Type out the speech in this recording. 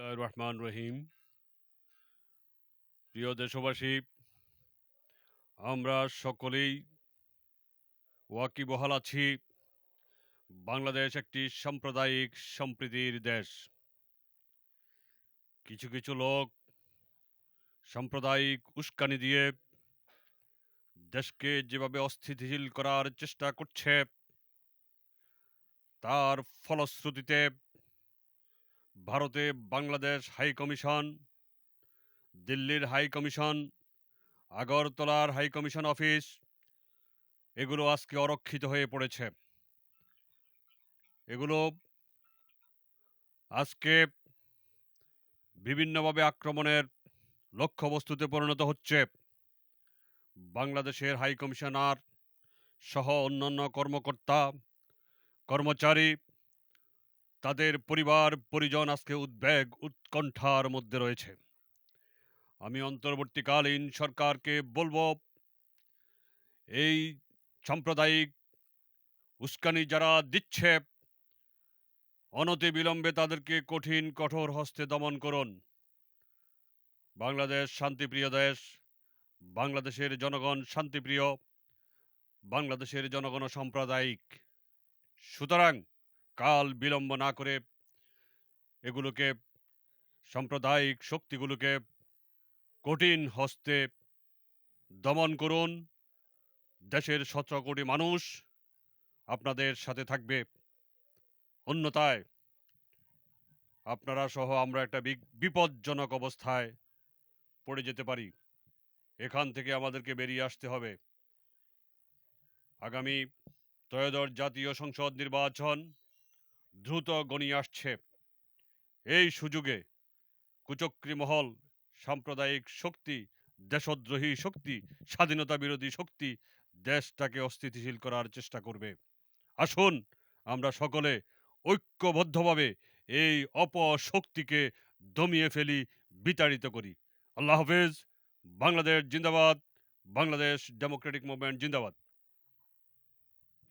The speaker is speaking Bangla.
রহমান রহিম। প্রিয় দেশবাসী, আমরা সকলেই ওয়াকিবহাল আছি। বাংলাদেশ একটি সাম্প্রদায়িক সম্প্রীতির দেশ। কিছু কিছু লোক সাম্প্রদায়িক উস্কানি দিয়ে দেশকে যেভাবে অস্থিতিশীল করার চেষ্টা করছে, তার ফলশ্রুতিতে ভারতে বাংলাদেশ হাই কমিশন, দিল্লির হাই কমিশন, আগরতলার হাই কমিশন অফিস, এগুলো আজকে অরক্ষিত হয়ে পড়েছে। এগুলো আজকে বিভিন্নভাবে আক্রমণের লক্ষ্যবস্তুতে পরিণত হচ্ছে। বাংলাদেশের হাই কমিশনার সহ অন্যান্য কর্মকর্তা, কর্মচারী তাদের পরিবার, পরিজন আজকে উদ্বেগ, উৎকণ্ঠার মধ্যে রয়েছে। আমি অন্তর্বর্তীকালীন সরকারকে বলব, এই সাম্প্রদায়িক উস্কানি যারা দিচ্ছে অনতি বিলম্বে তাদেরকে কঠিন, কঠোর হস্তে দমন করুন। বাংলাদেশ শান্তিপ্রিয় দেশ, বাংলাদেশের জনগণ শান্তিপ্রিয়, বাংলাদেশের জনগণ সাম্প্রদায়িক। সুতরাং কাল বিলম্ব না করে এগুলোকে, সাম্প্রদায়িক শক্তিগুলোকে কঠিন হস্তে দমন করুন। দেশের সতেরো কোটি মানুষ আপনাদের সাথে থাকবে। অন্যতায় আপনারা সহ আমরা একটা বিপজ্জনক অবস্থায় পড়ে যেতে পারি। এখান থেকে আমাদেরকে বেরিয়ে আসতে হবে। আগামী ত্রয়োদশ জাতীয় সংসদ নির্বাচন দ্রুত গণিয়ে আসছে। এই সুযোগে কুচক্রী মহল, সাম্প্রদায়িক শক্তি, দেশদ্রোহী শক্তি, স্বাধীনতা বিরোধী শক্তি দেশটাকে অস্থিতিশীল করার চেষ্টা করবে। আসুন, আমরা সকলে ঐক্যবদ্ধভাবে এই অপশক্তিকে দমিয়ে ফেলি, বিতাড়িত করি। আল্লাহ হাফেজ, বাংলাদেশ জিন্দাবাদ, বাংলাদেশ ডেমোক্রেটিক মুভমেন্ট জিন্দাবাদ।